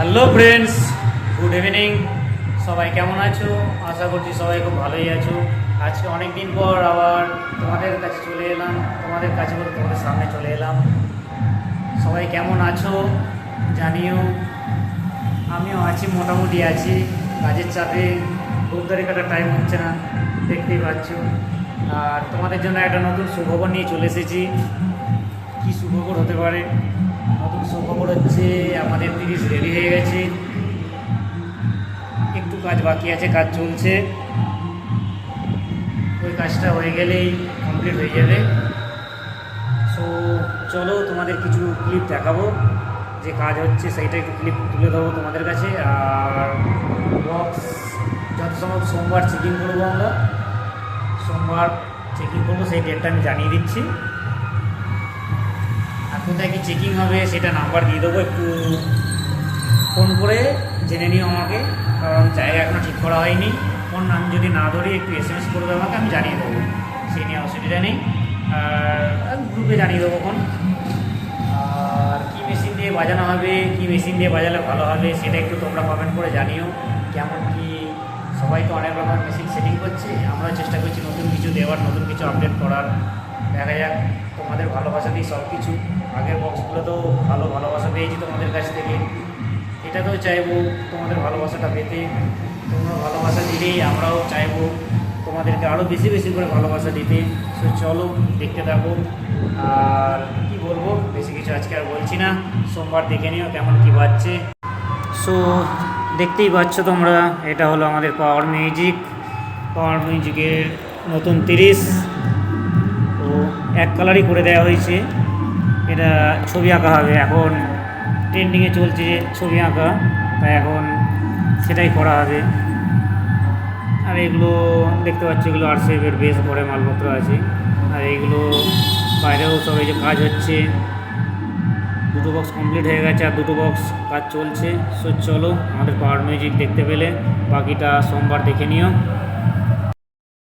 Hello friends good evening সবাই কেমন আছো? আশা করছি সবাই খুব ভালোই আছো। আজকে অনেক দিন পর আবার তোমাদের কাছে চলে এলাম। তোমাদের কাছে বলতে তোমাদের সামনে চলে এলাম। সবাই কেমন আছো? জানিও। আমিও আছি, মোটামুটি আছি। কাজের চাপে ধূপদারি কাটার টাইম হচ্ছে না, দেখতেই পাচ্ছ। আর তোমাদের জন্য একটা নতুন সুখবর নিয়ে চলে এসেছি। কী সুখবর হতে পারে? নতুন সুখবর হচ্ছে আমাদের তিরিশ রেডি হয়ে গেছে। একটু কাজ বাকি আছে, কাজ চলছে। ওই কাজটা হয়ে গেলেই কমপ্লিট হয়ে যাবে। সো চলো তোমাদের কিছু ক্লিপ দেখাবো। যে কাজ হচ্ছে সেইটা একটু ক্লিপ তুলে দেবো তোমাদের কাছে। আর বক্স যত সম্ভব সোমবার চেকিং করব আমরা। সোমবার চেকিং করব, সেই ডেটটা আমি জানিয়ে দিচ্ছি। কোথায় কি চেকিং হবে সেটা নাম্বার দিয়ে দেবো একটু ফোন করে জেনে নিও আমাকে, কারণ জায়গা এখনও ঠিক করা হয়নি। ফোন আমি যদি না ধরি, একটু এস এম এস করে দেবো আমাকে, আমি জানিয়ে দেবো। সেই নিয়ে অসুবিধা নেই। আর গ্রুপে জানিয়ে দেবো ফোন আর কী মেশিন দিয়ে বাজানো হবে, কী মেশিন দিয়ে বাজালে ভালো হবে, সেটা একটু তোমরা কমেন্ট করে জানিও। কেমন কি, সবাই তো অনেক রকম মেশিন সেটিং করছে। আমরাও চেষ্টা করছি নতুন কিছু দেওয়ার, নতুন কিছু আপডেট করার। দেখা যাক। তোমাদের ভালোবাসা ভালোবাসাতেই সব কিছু আগের বক্সগুলো তো ভালো ভালোবাসা পেয়েছি তোমাদের কাছ থেকে। এটাতেও চাইব তোমাদের ভালোবাসাটা পেতে। তোমরা ভালোবাসা দিলেই আমরাও চাইব তোমাদেরকে আরও বেশি বেশি করে ভালোবাসা দিতে। সো চলো, দেখতে থাকো। আর কি বলব? বেশি কিছু আজকে আর বলছি না। সোমবার দেখে নিও কেমন কী বাজছে। সো দেখতেই পাচ্ছ তোমরা, এটা হলো আমাদের পাওয়ার মিউজিক পাওয়ার মিউজিকের নতুন তিরিশ। তো এক কালারই করে দেওয়া হয়েছে। এটা ছবি আঁকা হবে। এখন ট্রেন্ডিংয়ে চলছে ছবি আঁকা। তাই এখন সেটাই করা হবে। আর এগুলো দেখতে পাচ্ছি, এগুলো আর সেভের বেশ করে মালপত্র আছে। আর এইগুলো বাইরেও সব এই যে কাজ হচ্ছে। দুটো বক্স কমপ্লিট হয়ে গেছে আর দুটো বক্স কাজ চলছে। সো চলো আমাদের পাওয়ার মিউজিক দেখতে পেলে। বাকিটা সোমবার দেখে নিও।